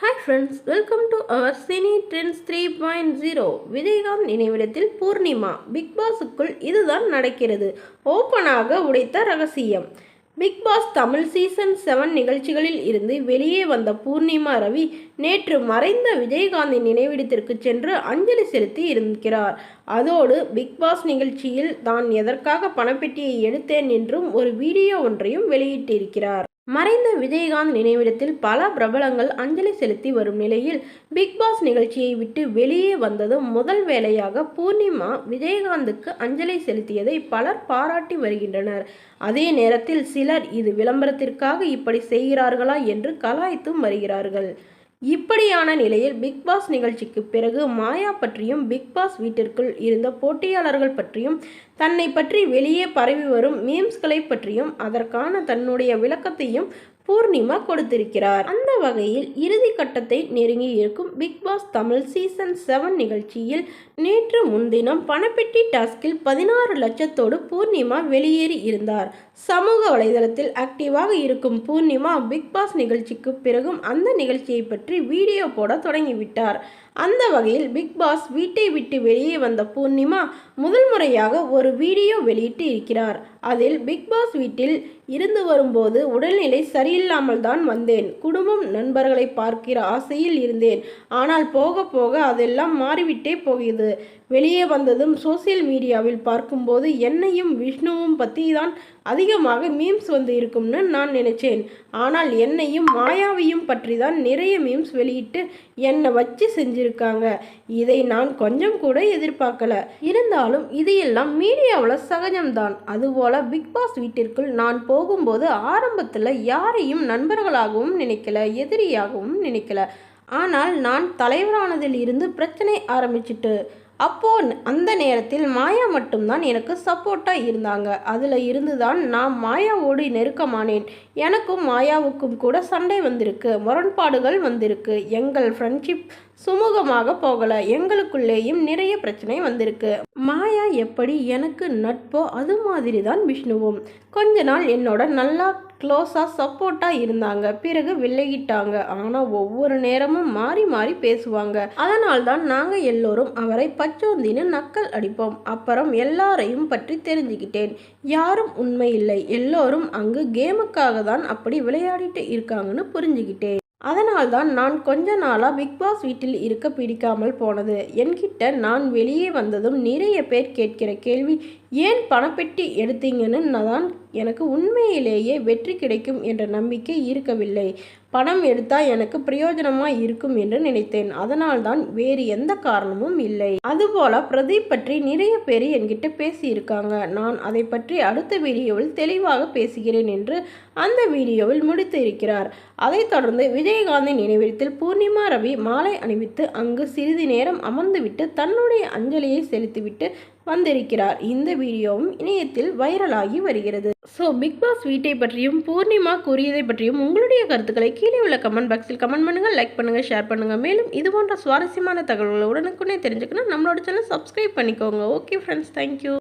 Hi friends welcome to our cine trends three point zero Vijayakanth நினைவிடத்தில் Poornima Bigg பாஸுக்குள் இதுதான் நடக்கிறது. ஓப்பனாக உடைத்த ரகசியம். Bigg Boss Tamil season seven நிகழ்ச்சிகளில் இருந்து வெளியே வந்த பூர்ணிமா ரவி நேற்று மறைந்த விஜயகாந்தின் நினைவிடத்திற்கு சென்று அஞ்சலி செலுத்தி இருக்கிறார். அதோடு பிக் பாஸ் நிகழ்ச்சியில் தான் எதற்காக பணப்பெட்டியை எடுத்தேன் என்றும் ஒரு வீடியோ ஒன்றையும் வெளியிட்டிருக்கிறார். மறைந்த விஜயகாந்த் நினைவிடத்தில் பல பிரபலங்கள் அஞ்சலி செலுத்தி வரும் நிலையில் பிக் பாஸ் நிகழ்ச்சியை விட்டு வெளியே வந்ததும் முதல் வேலையாக பூர்ணிமா விஜயகாந்துக்கு அஞ்சலி செலுத்தியதை பலர் பாராட்டி வருகின்றனர். அதே நேரத்தில் சிலர் இது விளம்பரத்திற்காக இப்படி செய்கிறார்களா என்று கலாய்த்தும் வருகிறார்கள். இப்படியான நிலையில் பிக் பாஸ் நிகழ்ச்சிக்கு பிறகு மாயா பற்றியும் பிக்பாஸ் வீட்டிற்குள் இருந்த போட்டியாளர்கள் பற்றியும் தன்னை பற்றி வெளியே பரவி வரும் மீம்ஸ்களை பற்றியும் அதற்கான தன்னுடைய விளக்கத்தையும் பூர்ணிமா கொடுத்திருக்கிறார். அந்த வகையில் இறுதி கட்டத்தை நெருங்கி இருக்கும் Bigg Boss Tamil season seven நிகழ்ச்சியில் நேற்று முன்தினம் பணப்பெட்டி டாஸ்கில் பதினாறு லட்சத்தோடு பூர்ணிமா வெளியேறி இருந்தார். சமூக வலைதளத்தில் ஆக்டிவாக இருக்கும் பூர்ணிமா பிக் பாஸ் நிகழ்ச்சிக்கு பிறகும் அந்த நிகழ்ச்சியை பற்றி வீடியோ போட தொடங்கிவிட்டார். அந்த வகையில் பிக் பாஸ் வீட்டை விட்டு வெளியே வந்த பூர்ணிமா முதல் முறையாக ஒரு வீடியோ வெளியிட்டு இருக்கிறார். அதில் பிக் பாஸ் வீட்டில் இருந்து வரும்போது உடல்நிலை சரியில்லாமல் தான் வந்தேன். குடும்பம் நண்பர்களை பார்க்கிற ஆசையில் இருந்தேன். ஆனால் போக போக அதெல்லாம் மாறிவிட்டே போகிறது வெளியே வந்ததும் சோசியல் மீடியாவில் பார்க்கும்போது என்னையும் விஷ்ணுவும் பற்றி தான் அதிகமாக மீம்ஸ் வந்து இருக்கும்னு நான் நினைச்சேன். ஆனால் என்னையும் மாயாவையும் பற்றி தான் நிறைய மீம்ஸ் வெளியிட்டு என்னை வச்சு செஞ்சுருக்காங்க. இதை நான் கொஞ்சம் கூட எதிர்பார்க்கல. இருந்தாலும் இது எல்லாம் மீடியாவில் சகஜம்தான். அதுபோல் பிக் பாஸ் வீட்டிற்குள் நான் போகும்போது ஆரம்பத்தில் யாரையும் நண்பர்களாகவும் நினைக்கல எதிரியாகவும் நினைக்கல. ஆனால் நான் தலைவரானதில் இருந்து பிரச்சனை ஆரம்பிச்சிட்டு அப்போ அந்த நேரத்தில் மாயா மட்டும்தான் எனக்கு சப்போர்ட்டாக இருந்தாங்க. அதில் இருந்து தான் நான் மாயாவோடு நெருக்கமானேன். எனக்கும் மாயாவுக்கும் கூட சண்டை வந்திருக்கு. முரண்பாடுகள் வந்திருக்கு. எங்கள் ஃப்ரெண்ட்ஷிப் சுமூகமாக போகலை. எங்களுக்குள்ளேயும் நிறைய பிரச்சனை வந்திருக்கு. மாயா எப்படி எனக்கு நட்போ அது மாதிரி தான் விஷ்ணுவும். கொஞ்ச நாள் என்னோட நல்லா க்ளோஸாக சப்போர்ட்டாக இருந்தாங்க. பிறகு விலகிட்டாங்க. ஆனால் ஒவ்வொரு நேரமும் மாறி மாறி பேசுவாங்க. அதனால் தான் நாங்கள் எல்லோரும் அவரை பச்சோந்தின்னு நக்கல் அடிப்போம். அப்புறம் எல்லாரையும் பற்றி தெரிஞ்சுக்கிட்டேன். யாரும் உண்மை இல்லை. எல்லோரும் அங்கு கேமுக்காக தான் அப்படி விளையாடிட்டு இருக்காங்கன்னு புரிஞ்சுக்கிட்டேன். அதனால்தான் நான் கொஞ்ச நாளாக பிக் பாஸ் வீட்டில் இருக்க பிடிக்காமல் போனது. என்கிட்ட நான் வெளியே வந்ததும் நிறைய பேர் கேட்கிற கேள்வி ஏன் பணப்பெட்டி எடுத்தீங்கன்னு தான் எனக்கு உண்மையிலேயே வெற்றி கிடைக்கும் என்ற நம்பிக்கை இருக்கவில்லை. பணம் எடுத்தால் எனக்கு பிரயோஜனமாக இருக்கும் என்று நினைத்தேன். அதனால்தான் வேறு எந்த காரணமும் இல்லை. அதுபோல பிரதீப் பற்றி நிறைய பேர் என்கிட்ட பேசியிருக்காங்க. நான் அதை பற்றி அடுத்த வீடியோவில் தெளிவாக பேசுகிறேன் என்று அந்த வீடியோவில் முடித்து இருக்கிறார் அதைத் தொடர்ந்து விஜயகாந்தின் நினைவிடத்தில் பூர்ணிமா ரவி மாலை அணிவித்து அங்கு சிறிது நேரம் அமர்ந்துவிட்டு தன்னுடைய அஞ்சலியை செலுத்திவிட்டு வந்திருக்கிறார். இந்த வீடியோவும் இணையத்தில் வைரலாகி வருகிறது. ஸோ பிக் பாஸ் வீட்டை பற்றியும் பூர்ணிமா கூறியதை பற்றியும் உங்களுடைய கருத்துக்களை கீழே உள்ள கமெண்ட் பாக்ஸில் கமெண்ட் பண்ணுங்கள் லைக் பண்ணுங்கள் ஷேர் பண்ணுங்கள் மேலும் இது போன்ற சுவாரஸ்யமான தகவல்களை உடனுக்குடனே தெரிஞ்சுக்கணும். நம்மளோட சேனல் சப்ஸ்கிரைப் பண்ணிக்கோங்க. Okay friends thank you